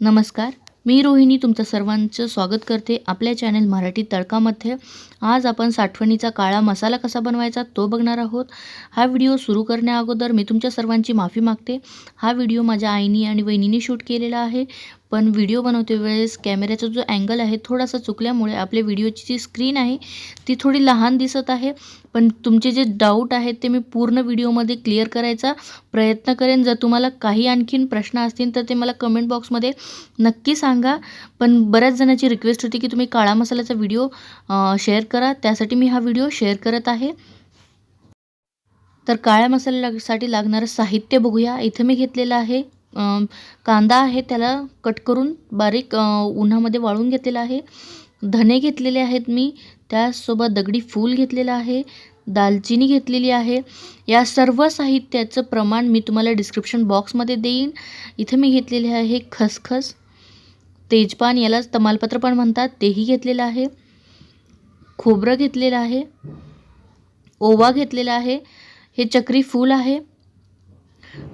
नमस्कार मी रोहिणी तुमचं सर्वांचं स्वागत करते आपल्या चॅनल मराठी तडकामध्ये. आज आपण साठवणीचा काळा मसाला कसा बनवायचा तो बघणार आहोत. हा व्हिडिओ सुरू करण्याअगोदर मी तुमच्या सर्वांची माफी मागते. हा व्हिडिओ माझ्या आईनी आणि वहिनीने शूट केलेला आहे. पण व्हिडिओ बनवते वेळेस कॅमेऱ्याचा जो अँगल आहे थोडासा चुकल्यामुळे आपल्या व्हिडिओची जी स्क्रीन आहे ती थोडी लहान दिसत आहे. पण तुमचे जे डाऊट आहेत ते मी पूर्ण व्हिडिओमध्ये क्लिअर करायचा प्रयत्न करेन. जर तुम्हाला काही आणखीन प्रश्न असतील तर ते मला कमेंट बॉक्समध्ये नक्की सांगा. पण बऱ्याच जणांची रिक्वेस्ट होती की तुम्ही काळा मसाल्याचा व्हिडिओ शेअर करा. त्यासाठी मी हा व्हिडिओ शेअर करत आहे. तर काळ्या मसाल्यासाठी लागणारं साहित्य बघूया. इथं मी घेतलेलं आहे कांदा आहे त्याला कट करून बारीक उन्हामध्ये वाळून घेतलेला आहे. धने घेतलेले आहेत मी त्यासोबत दगडी फूल घेतलेलं आहे दालचिनी घेतलेली आहे. या सर्व साहित्याचं प्रमाण मी तुम्हाला डिस्क्रिप्शन बॉक्समध्ये देईन. इथं मी घेतलेले आहे खसखस तेजपान यालाच तमालपत्र पण म्हणतात तेही घेतलेलं आहे. खोबरं घेतलेलं आहे ओवा घेतलेला आहे. हे चक्री फूल आहे.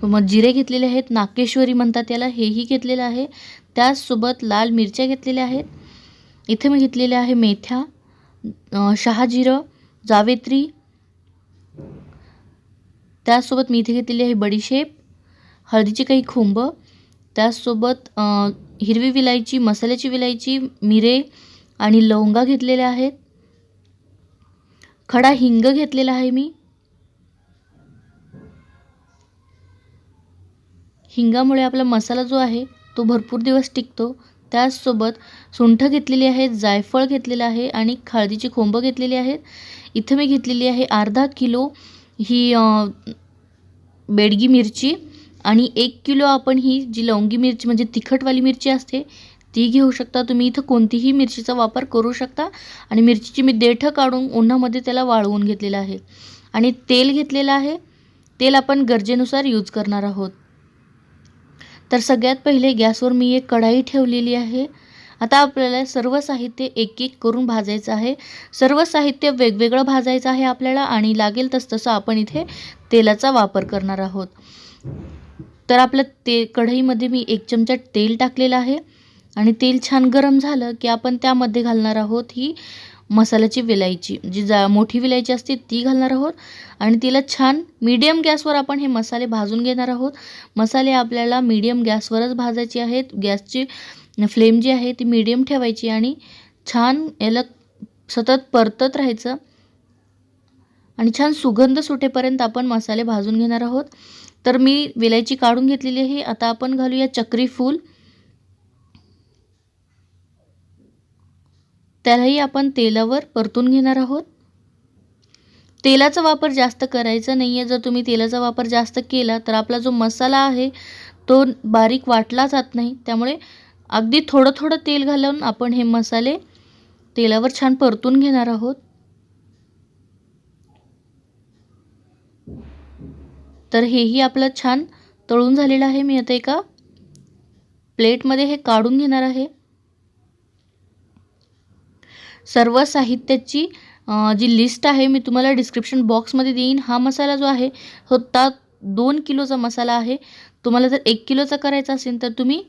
मग जिरे घेतलेले आहेत नाकेश्वरी म्हणतात याला हेही घेतलेलं आहे. त्याचसोबत लाल मिरच्या घेतलेल्या आहेत. इथे मी घेतलेल्या आहे मेथ्या शहाजिरं जावेत्री. त्याचसोबत मी इथे घेतलेली आहे बडीशेप हळदीची काही खोंबं. त्याचसोबत हिरवी विलायची मसाल्याची विलायची मिरे आणि लवंगा घेतलेल्या आहेत. खडा हिंग घेतलेला आहे मी. हिंगामुळे आपला मसाला जो आहे तो भरपूर दिवस टिकतो. त्याचसोबत सुंठ घेतलेली आहे जायफळ घेतलेलं आहे आणि हळदीची खोंबं घेतलेली आहेत. इथं मी घेतलेली आहे अर्धा किलो ही बेडगी मिरची आणि एक किलो आपण ही जी लवंगी मिरची म्हणजे तिखटवाली मिरची असते ती घेऊ शकता. तुम्ही इथं कोणतीही मिरचीचा वापर करू शकता आणि मिरचीची मी देठं काढून उन्हामध्ये त्याला वाळवून घेतलेलं आहे. आणि तेल घेतलेलं आहे. तेल आपण गरजेनुसार यूज करणार आहोत. तर सगळ्यात पहिले गॅसवर मी एक कढाई ठेवलेली आहे. आता आपल्याला सर्व साहित्य एक एक करून भाजायचं आहे. सर्व साहित्य वेगवेगळं भाजायचं आहे आपल्याला आणि लागेल तस तसं आपण इथे तेलाचा वापर करणार आहोत. तर आपलं ते कढईमध्ये मी एक चमचा तेल टाकलेलं आहे. आणि तेल छान गरम झालं की आपण त्यामध्ये घालणार आहोत ही मसाल्याची विलायची. जी जा मोठी विलायची असते ती घालणार आहोत. आणि तिला छान मीडियम गॅसवर आपण हे मसाले भाजून घेणार आहोत. मसाले आपल्याला मीडियम गॅसवरच भाजायचे आहेत. गॅसची फ्लेम जी आहे ती मीडियम ठेवायची आणि छान याला सतत परतत राहायचं. आणि छान सुगंध सुटेपर्यंत आपण मसाले भाजून घेणार आहोत. तर मी विलायची काढून घेतलेली आहे. आता आपण घालूया चक्री फूल. त्यालाही आपण तेलावर परतून घेणार आहोत. तेलाचा वापर जास्त करायचा नाही आहे जर तुम्ही तेलाचा वापर जास्त केला तर आपला जो मसाला आहे तो बारीक वाटला जात नाही. त्यामुळे अगदी थोडं थोडं तेल घालून आपण हे मसाले तेलावर छान परतून घेणार आहोत. तर हेही आपलं छान तळून झालेलं आहे. मी आता एका प्लेटमध्ये हे काढून घेणार आहे. सर्व साहित्याची जी लिस्ट आहे मी तुम्हाला डिस्क्रिप्शन बॉक्समध्ये देईन. हा मसाला जो आहे होता दोन किलोचा मसाला आहे. तुम्हाला जर एक किलोचा करायचा असेल तर तुम्ही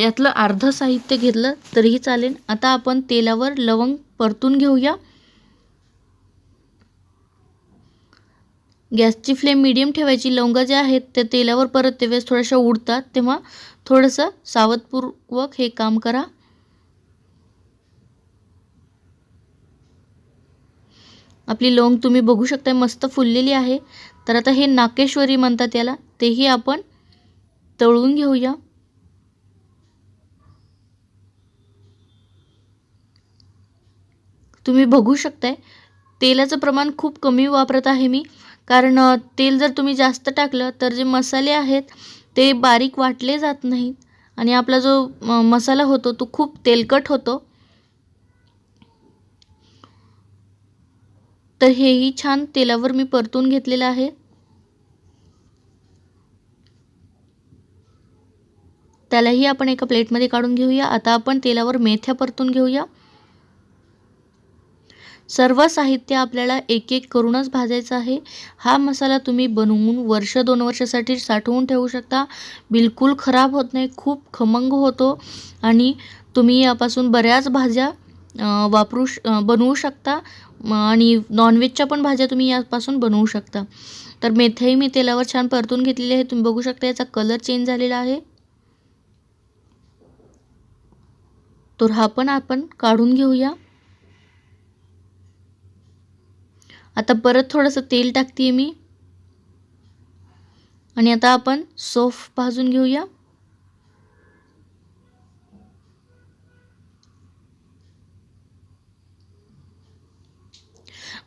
यातलं अर्धं साहित्य घेतलं तरीही चालेल. आता आपण तेलावर लवंग परतून घेऊया. गॅसची फ्लेम मीडियम ठेवायची. लवंगा ज्या आहेत त्या तेलावर परत ते वेळेस थोड्याशा उडतात. तेव्हा थोडंसं सावधपूर्वक हे काम करा. आपली लवंग तुम्ही बघू शकता मस्त फुललेली आहे. तर आता हे नाकेश्वरी म्हणतात याला. तेही आपण तळून घेऊया. तुम्ही बघू शकताय तेलाचं प्रमाण खूप कमी वापरत आहे मी. कारण तेल जर तुम्ही जास्त टाकलं तर जे मसाले आहेत ते बारीक वाटले जात नाहीत. आणि आपला जो मसाला होतो तो खूप तेलकट होतो. तर हेही छान तेलावर मी परतून घेतलेलं आहे. त्यालाही आपण एका प्लेटमध्ये काढून घेऊया. आता आपण तेलावर मेथ्या परतून घेऊया. सर्व साहित्य आपल्याला एक एक करूनच भाजायचं आहे. हा मसाला तुम्ही बनवून वर्ष दोन वर्षासाठी साठवून ठेवू शकता. बिलकुल खराब होत नाही खूप खमंग होतो आणि तुम्ही यापासून बऱ्याच भाज्या वापरू श बनवू शकता. आणि नॉनव्हेजच्या पण भाज्या तुम्ही यापासून बनवू शकता. तर मेथई मी तेलावर छान परतून घेतलेली आहे. तुम्ही बघू शकता याचा कलर चेंज झालेला आहे. तर हा पण आपण काढून घेऊया. आता परत थोडंसं तेल टाकते मी. आणि आता आपण सोफ भाजून घेऊया.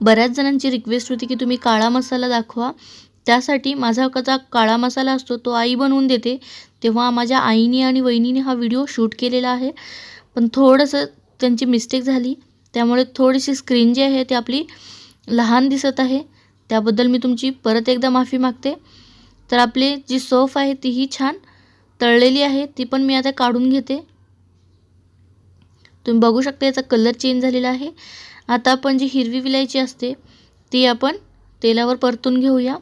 बऱ्याच जणांची रिक्वेस्ट होती की तुम्ही काळा मसाला दाखवा. त्यासाठी माझा कसा काळा मसाला असतो तो आई बनवून देते. तेव्हा माझ्या आईने आणि वहिनीने हा व्हिडिओ शूट केलेला आहे. पण थोडंसं त्यांची मिस्टेक झाली. त्यामुळे थोडीशी स्क्रीन जी आहे ती आपली लहान दिसत आहे. त्याबद्दल मी तुमची परत एकदा माफी मागते. तर आपली जी सोफ आहे तीही छान तळलेली आहे. ती पण मी आता काढून घेते. तुम्ही बघू शकता याचा कलर चेंज झालेला आहे. आता आपण जी हिरवी विलायची असते ती आपण तेलावर परतून घेऊया.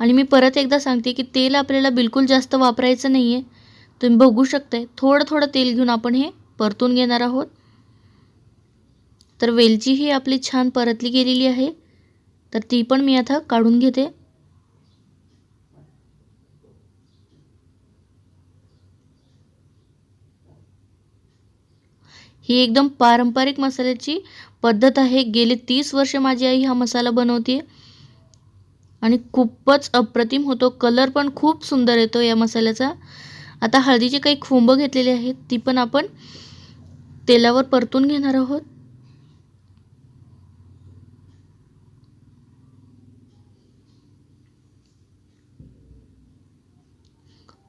आणि मी परत एकदा सांगते की तेल आपल्याला बिलकुल जास्त वापरायचं नाही आहे तुम्ही बघू शकताय थोडं थोडं तेल घेऊन आपण हे परतून घेणार आहोत. तर वेलची ही आपली छान परतली गेलेली आहे. तर ती पण मी आता काढून घेते. ही एकदम पारंपरिक मसाल्याची पद्धत आहे. गेले तीस वर्ष माझी आई हा मसाला बनवते आणि खूपच अप्रतिम होतो. कलर पण खूप सुंदर येतो या मसाल्याचा. आता हळदीचे काही खुंब घेतलेले आहेत. ती पण आपण तेलावर परतून घेणार आहोत.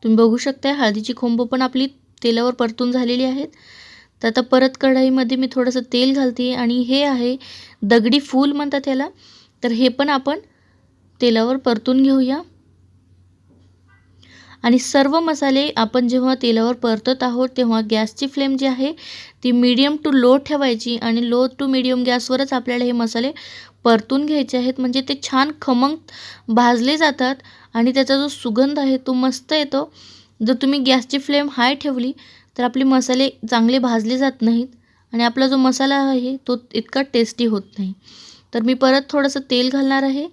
तुम्ही बघू शकता हळदीची खुंब पण आपली तेलावर परतून झालेली आहेत. तर आता परत कढाईमध्ये मी थोडंसं तेल घालते आणि हे आहे दगडी फूल म्हणतात त्याला तर हे पण आपण तेलावर परतून घेऊया. आणि सर्व मसाले आपण जेव्हा तेलावर परतत आहोत तेव्हा गॅसची फ्लेम जी आहे ती मीडियम टू लो ठेवायची आणि लो टू मीडियम गॅसवरच आपल्याला हे मसाले परतून घ्यायचे आहेत. म्हणजे ते छान खमंग भाजले जातात आणि त्याचा जो सुगंध आहे तो मस्त येतो. जर तुम्ही गॅसची फ्लेम हाय ठेवली तर आपले मसाले चांगले भाजले जात नाहीत आणि आपला जो मसाला आहे तो इतका टेस्टी होत नाही. तर मी परत थोडंसं तेल घालणार आहे.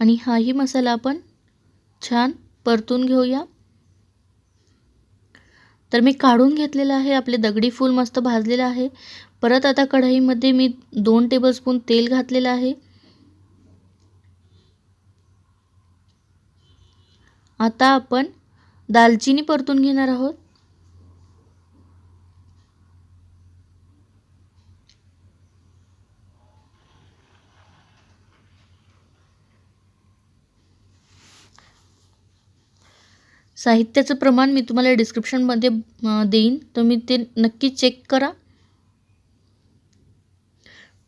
आणि हाही मसाला आपण छान परतून घेऊया. तर मी काढून घेतलेलं आहे आपले दगडी फूल मस्त भाजलेलं आहे. परत आता कढईमध्ये मी दोन टेबलस्पून तेल घातलेलं आहे. आता आपण दालचिनी परतून घेणार आहोत. साहित्याचं प्रमाण मी तुम्हाला डिस्क्रिप्शनमध्ये देईन. तुम्ही ते नक्की चेक करा.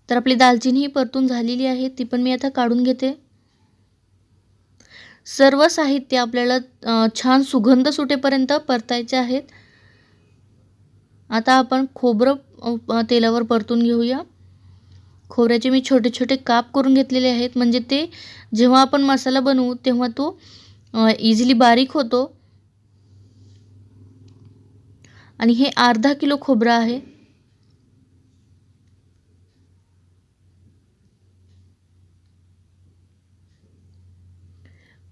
तर आपली दालचिनी ही परतून झालेली आहे ती पण मी आता काढून घेते. सर्व साहित्य आपल्याला छान सुगंध सुटेपर्यंत परतायचे आहेत. आता आपण खोबरं तेलावर परतून घेऊया. खोबऱ्याचे मी छोटे छोटे काप करून घेतलेले आहेत. म्हणजे ते जेव्हा आपण मसाला बनवू तेव्हा तो इझिली बारीक होतो. आणि हे अर्धा किलो खोबरं आहे.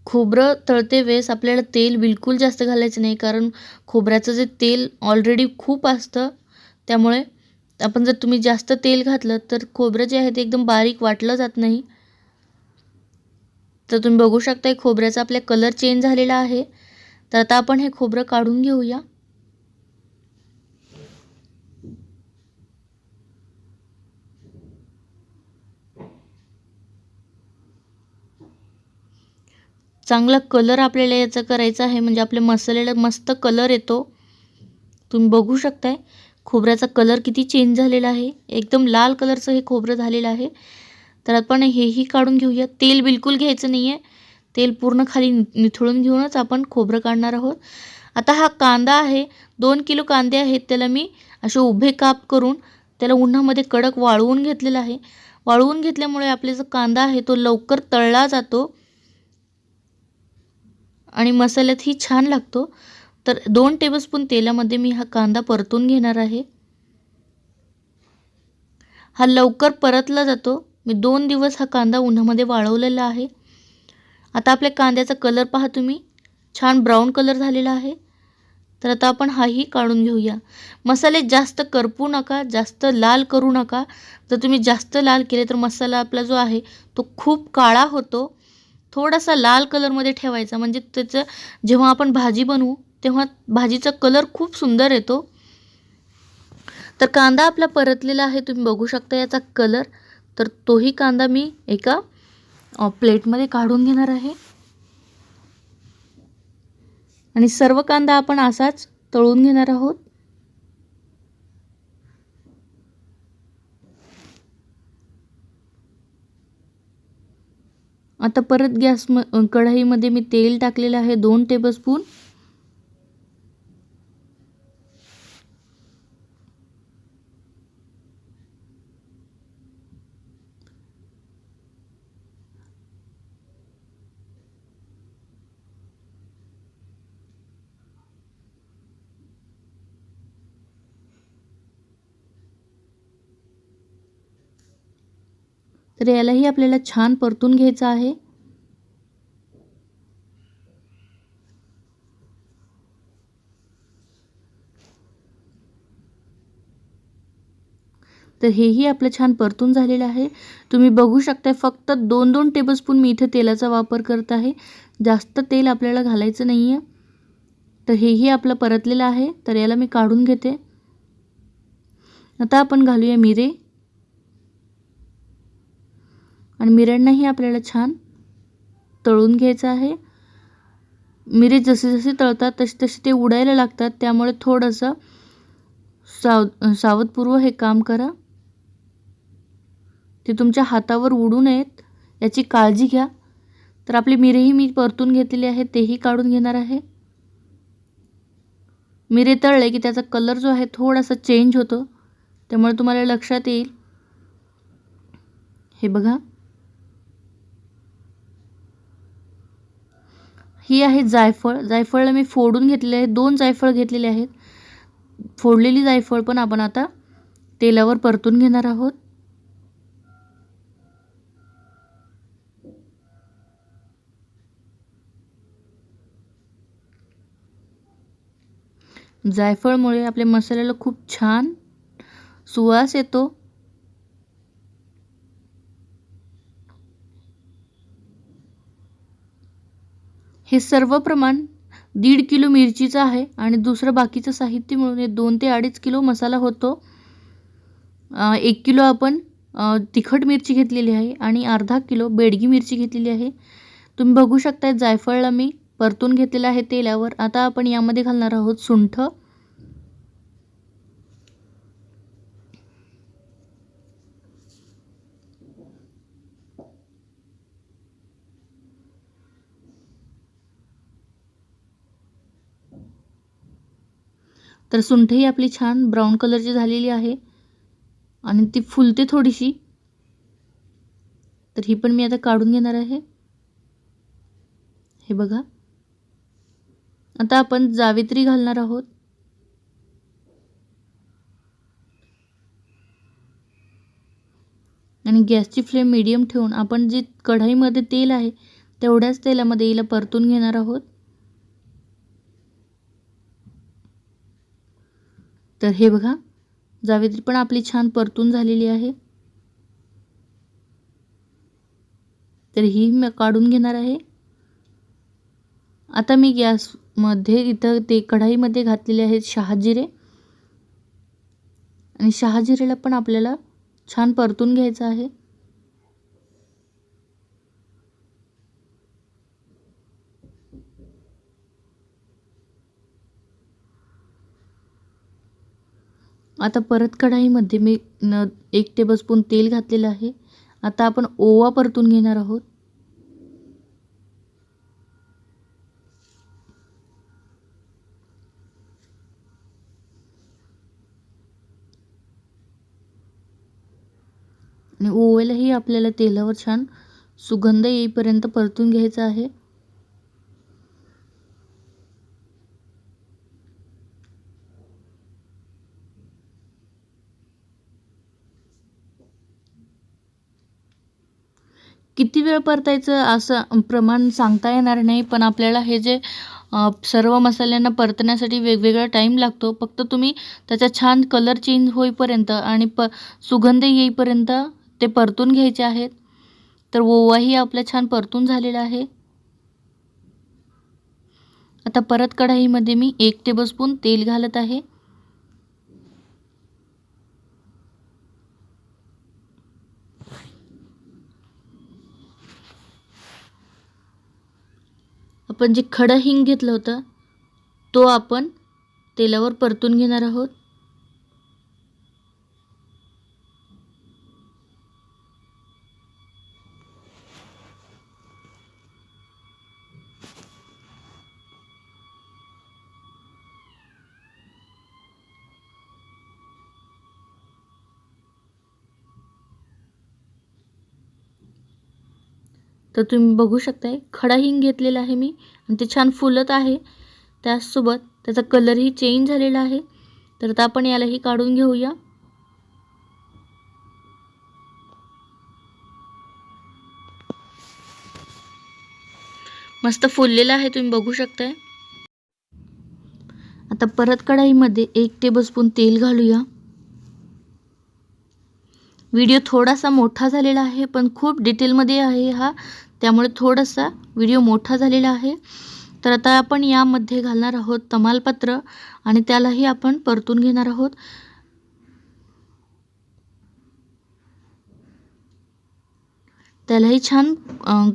खोबरं तळते वेळेस आपल्याला तेल बिलकुल जास्त घालायचं नाही कारण खोबऱ्याचं जे तेल ऑलरेडी खूप असतं त्यामुळे आपण जर तुम्ही जास्त तेल घातलं तर खोबरं जे आहे ते एकदम बारीक वाटलं जात नाही. तर तुम्ही बघू शकता खोबऱ्याचा आपल्या कलर चेंज झालेला आहे. तर आता आपण हे खोबरं काढून घेऊया. चांगला कलर आपल्याला याचा करायचा आहे. म्हणजे आपल्या मसाल्याला मस्त कलर येतो. तुम्ही बघू शकताय. खोबऱ्याचा कलर किती चेंज झालेला आहे. एकदम लाल कलरचं हे खोबरं झालेलं आहे. तर आपण हेही काढून घेऊया. तेल बिलकुल घ्यायचं नाही आहे तेल पूर्ण खाली निथळून घेऊनच आपण खोबरं काढणार आहोत. आता हा कांदा आहे. दोन किलो कांदे आहेत. त्याला मी असे उभे काप करून त्याला उन्हामध्ये कडक वाळवून घेतलेला आहे. वाळवून घेतल्यामुळे आपले जो कांदा आहे तो लवकर तळला जातो. आणि मसाल्यातही छान लागतो. तर दोन टेबलस्पून तेलामध्ये मी हा कांदा परतून घेणार आहे. हा लवकर परतला जातो. मी दोन दिवस हा कांदा उन्हामध्ये वाळवलेला आहे. आता आपल्या कांद्याचा कलर पहा तुम्ही. छान ब्राऊन कलर झालेला आहे. तर आता आपण हाही काढून घेऊया. मसाले जास्त करपू नका जास्त लाल करू नका. जर तुम्ही जास्त लाल केले तर मसाला आपला जो आहे तो खूप काळा होतो. थोडासा लाल कलरमध्ये ठेवायचा. म्हणजे त्याचं जेव्हा आपण भाजी बनवू तेव्हा भाजीचा कलर खूप सुंदर येतो. तर कांदा आपला परतलेला आहे तुम्ही बघू शकता याचा कलर तर तोही कांदा मी एका प्लेटमध्ये काढून घेणार आहे. आणि सर्व कांदा आपण असाच तळून घेणार आहोत. आता परत गॅस म कढाईमध्ये मी तेल टाकलेलं आहे दोन टेबलस्पून तर यालाही आपल्याला छान परतून घ्यायचं आहे. तर हेही आपलं छान परतून झालेलं आहे. तुम्ही बघू शकता फक्त दोन दोन टेबलस्पून मी इथे तेलाचा वापर करत आहे. जास्त तेल आपल्याला घालायचं नाही आहे तर हेही आपलं परतलेलं आहे. तर याला मी काढून घेते. आता आपण घालूया मिरे. आणि मिरांनाही आपल्याला छान तळून घ्यायचं आहे. मिरे जसे जसे तळतात तसे तसे ते उडायला लागतात. त्यामुळे थोडंसं साव सावधपूर्व हे काम करा. ते तुमच्या हातावर उडू नयेत याची काळजी घ्या. तर आपले मिरेही मी परतून घेतलेले आहेत तेही काढून घेणार आहे. मिरे तळले की त्याचा कलर जो आहे थोडासा चेंज होतो. त्यामुळे तुम्हाला लक्षात येईल. हे बघा. ही आहे जायफळ. जायफळला मी फोडून घेतलेले आहे दोन जायफळ घेतलेले आहेत. फोडलेली जायफळ पण आपण आता तेलावर परतून घेणार आहोत. जायफळमुळे आपल्या मसाल्याला खूप छान सुवास येतो. हे सर्व प्रमाण दीड किलो मिरचीचं आहे आणि दुसरं बाकीचं साहित्य मिळून हे दोन ते अडीच किलो मसाला होतो. एक किलो आपण तिखट मिरची घेतलेली आहे आणि अर्धा किलो बेडगी मिरची घेतलेली आहे. तुम्ही बघू शकता जायफळला मी परतून घेतलेलं आहे तेलावर. आता आपण यामध्ये घालणार आहोत सुंठ. तर सुंठही आपली छान ब्राऊन कलरची झालेली आहे. आणि ती फुलते थोडीशी. तर ही पण मी आता काढून घेणार आहे. हे बघा. आता आपण जावित्री घालणार आहोत. आणि गॅसची फ्लेम मीडियम ठेवून आपण जे कढाईमध्ये तेल आहे तेवढ्याच तेलामध्ये हिला परतून घेणार आहोत. तर हे बघा जावेत्री पण आपली छान परतून झालेली आहे. तर ही मी काढून घेणार आहे. आता मी गॅसमध्ये इथं ते कढाईमध्ये घातलेले आहेत शहाजिरे. आणि शहाजिरेला पण आपल्याला छान परतून घ्यायचं आहे. आता परत कढाईमध्ये मी न एक टेबलस्पून तेल घातलेलं आहे. आता आपण ओवा परतून घेणार आहोत. आणि ओव्यालाही आपल्याला तेलावर छान सुगंध येईपर्यंत परतून घ्यायचा आहे किती वेळ परतायचं असं प्रमाण सांगता येणार नाही पण आपल्याला हे जे सर्व मसाल्यांना परतण्यासाठी वेगवेगळा टाईम लागतो. फक्त तुम्ही त्याचा छान कलर चेंज होईपर्यंत आणि प सुगंध येईपर्यंत ते परतून घ्यायचे आहेत. तर ओवाही आपला छान परतून झालेला आहे. आता परत कढाईमध्ये मी एक टेबलस्पून तेल घालत आहे. आपण जे खडं हिंग घेतलं होतं तो आपण तेलावर परतून घेणार आहोत. तर तुम्ही बघू शकताय. खडा हिंग घेतलेला आहे मी. आणि ते छान फुलत आहे. त्याचसोबत त्याचा कलरही चेंज झालेला आहे. तर आता आपण यालाही काढून घेऊया. मस्त फुललेला आहे. तुम्ही बघू शकताय. आता परत कढाईमध्ये एक टेबलस्पून तेल घालूया. व्हिडिओ थोडासा मोठा झालेला आहे पण खूप डिटेलमध्ये आहे हा. त्यामुळे थोडासा व्हिडिओ मोठा झालेला आहे. तर आता आपण यामध्ये घालणार आहोत तमालपत्र आणि त्यालाही आपण परतून घेणार आहोत. त्यालाही छान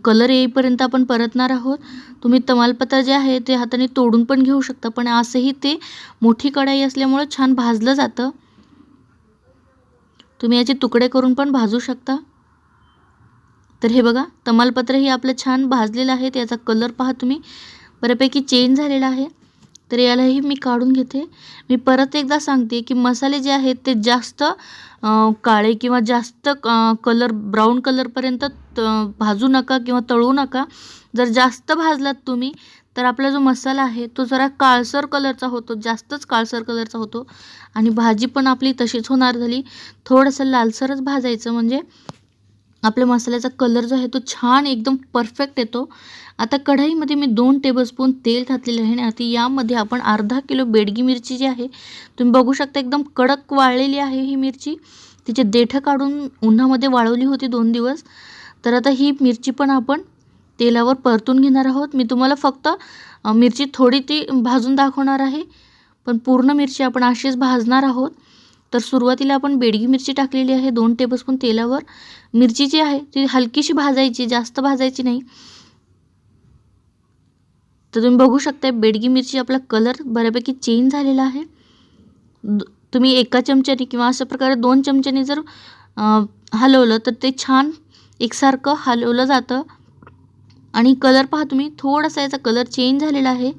कलर येईपर्यंत आपण परतणार आहोत. तुम्ही तमालपत्र जे आहे ते हाताने तोडून पण घेऊ शकता पण असंही ते मोठी कढाई असल्यामुळं छान भाजलं जातं. तुम्ही याचे तुकडे करून पण भाजू शकता. तर हे बघा तमालपत्रही आपलं छान भाजलेलं आहे त्याचा कलर पहा तुम्ही. बऱ्यापैकी चेंज झालेला आहे. तर यालाही मी काढून घेते. मी परत एकदा सांगते की मसाले जे आहेत ते जास्त काळे किंवा जास्त कलर ब्राऊन कलरपर्यंत भाजू नका किंवा तळू नका. जर जास्त भाजलात तुम्ही तर आपला जो मसाला आहे तो जरा काळसर कलरचा होतो जास्तच काळसर कलरचा होतो. आणि भाजी पण आपली तशीच होणार झाली. थोडंसं लालसरच भाजायचं म्हणजे आपल्या मसाल्याचा कलर जो आहे तो छान एकदम परफेक्ट येतो. आता कढाईमध्ये मी दोन टेबलस्पून तेल घातलेले आहे आणि आता यामध्ये आपण अर्धा किलो बेडगी मिरची जी आहे तुम्ही बघू शकता एकदम कडक वाळलेली आहे ही मिरची. तिचे देठं काढून उन्हामध्ये वाळवली होती दोन दिवस. तर आता ही मिरची पण आपण तेलावर परतून घेणार आहोत. मी तुम्हाला फक्त मिरची थोडी ती भाजून दाखवणार आहे. पण पूर्ण मिरची आपण अशीच भाजणार आहोत. तर सुरुवातीला आपण बेडगी मिरची टाकलेली आहे दोन टेबलस्पून तेलावर. मिरची जी आहे ती हलकीशी भाजायची जास्त भाजायची नाही. तर तुम्ही बघू शकता बेडगी मिरची आपला कलर बऱ्यापैकी चेंज झालेला आहे. तुम्ही एका चमच्याने किंवा अशा प्रकारे दोन चमच्याने जर हलवलं तर ते छान एकसारखं हलवलं जातं. आणि कलर पहा तुम्ही. थोडासा याचा कलर चेंज झालेला आहे.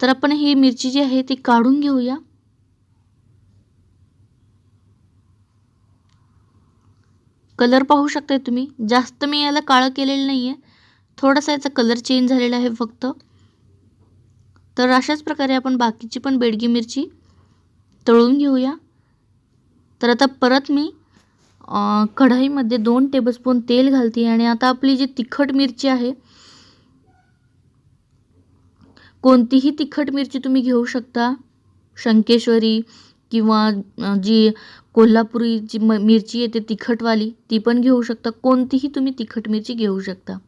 तर आपण ही मिरची जी आहे ती काढून घेऊया. कलर पाहू शकताय तुम्ही. जास्त मी याला काळं केलेलं नाही आहे थोडासा याचा कलर चेंज झालेला आहे फक्त. तर अशाच प्रकारे आपण बाकीची पण बेडगी मिरची तळून घेऊया. तर आता परत मी कढाईमध्ये दोन टेबलस्पून तेल घालते आणि आता आपली जी तिखट मिरची आहे कोणतीही तिखट मिरची तुम्ही घेऊ शकता. शंकेश्वरी किंवा जी कोल्हापुरी जी म मिरची येते तिखटवाली ती पण घेऊ शकता. कोणतीही तुम्ही तिखट मिरची घेऊ शकता.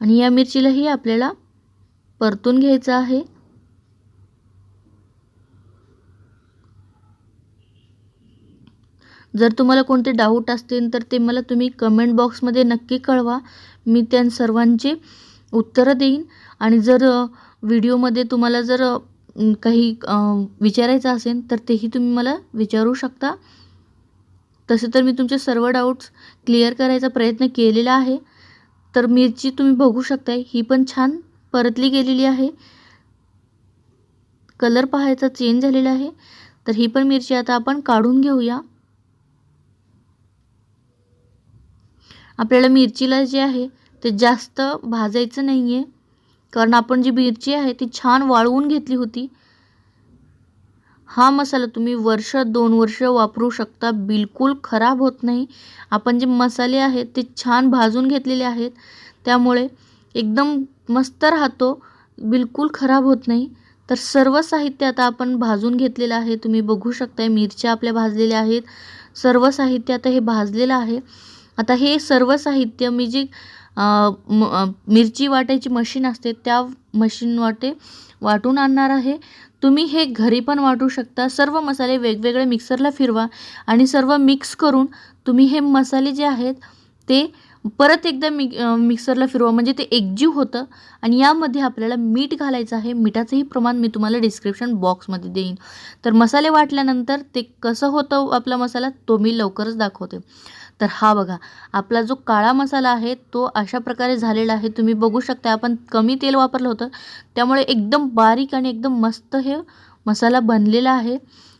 आणि या मिरचीलाही आपल्याला परतून घ्यायचं आहे. जर तुम्हाला कोणते डाऊट असतील तर ते मला तुम्ही कमेंट बॉक्समध्ये नक्की कळवा. मी त्या सर्वांचे उत्तरं देईन. आणि जर व्हिडिओमध्ये तुम्हाला जर काही विचारायचं असेल तर तेही तुम्ही मला विचारू शकता. तसे तर मी तुमचे सर्व डाऊट्स क्लिअर करायचा प्रयत्न केलेला आहे. तर मिरची तुम्ही बघू शकताय ही पण छान परतली गेलेली आहे. कलर पाहायचा चेंज झालेला आहे. तर ही पण मिरची आता आपण काढून घेऊया. आपल्याला मिरचीला जे आहे ते जास्त भाजायचं नाही आहे कारण आपण जी मिरची आहे ती छान वाळवून घेतली होती. हा मसाला तुम्ही वर्ष दोन वर्ष वापरू शकता. बिलकुल खराब होत नाही. आपण जे मसाले आहेत ते छान भाजून घेतलेले आहेत. त्यामुळे एकदम मस्त राहतो. बिलकुल खराब होत नाही. तर सर्व साहित्य आता आपण भाजून घेतलेलं आहे. तुम्ही बघू शकताय मिरच्या आपल्या भाजलेल्या आहेत. सर्व साहित्य आता हे भाजलेलं आहे. आता हे सर्व साहित्य मी जी म- मिरची वाटायची मशीन असते त्या मशीन वाटे वाटून आणणार आहे. तुम्ही हे घरी पण वाटू शकता. सर्व मसाले वेगवेगळे मिक्सरला फिरवा आणि सर्व मिक्स करून तुम्ही हे मसाले जे आहेत ते परत एकदा मि मिक्सरला फिरवा. म्हणजे ते एकजीव होतं आणि यामध्ये आपल्याला मीठ घालायचं आहे. मिठाचंही प्रमाण मी तुम्हाला डिस्क्रिप्शन बॉक्समध्ये देईन. तर मसाले वाटल्यानंतर ते कसं होतं आपला मसाला तो मी लवकरच दाखवते. तर हा बघा आपला जो काळा मसाला आहे तो अशा प्रकारे झालेला आहे तुम्ही बघू शकता आपण कमी तेल वापरलं होतं त्यामुळे एकदम बारीक आणि एकदम मस्त हे मसाला बनलेला आहे.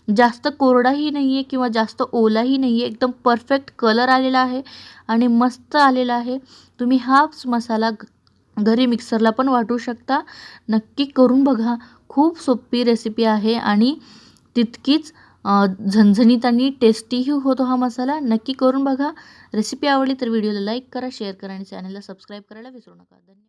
जास्त कोरडाही नाही आहे किंवा जास्त ओलाही नाही आहे एकदम परफेक्ट कलर आलेला आहे आणि मस्त आलेला आहे. तुम्ही हाच मसाला घरी मिक्सरला पण वाटू शकता. नक्की करून बघा खूप सोपी रेसिपी आहे आणि तितकीच झणझणीत आणि टेस्टीही होतो हा मसाला. नक्की करून बघा. रेसिपी आवडली तर व्हिडिओला लाईक करा शेअर करा आणि चॅनलला सबस्क्राईब करायला विसरू नका. धन्यवाद.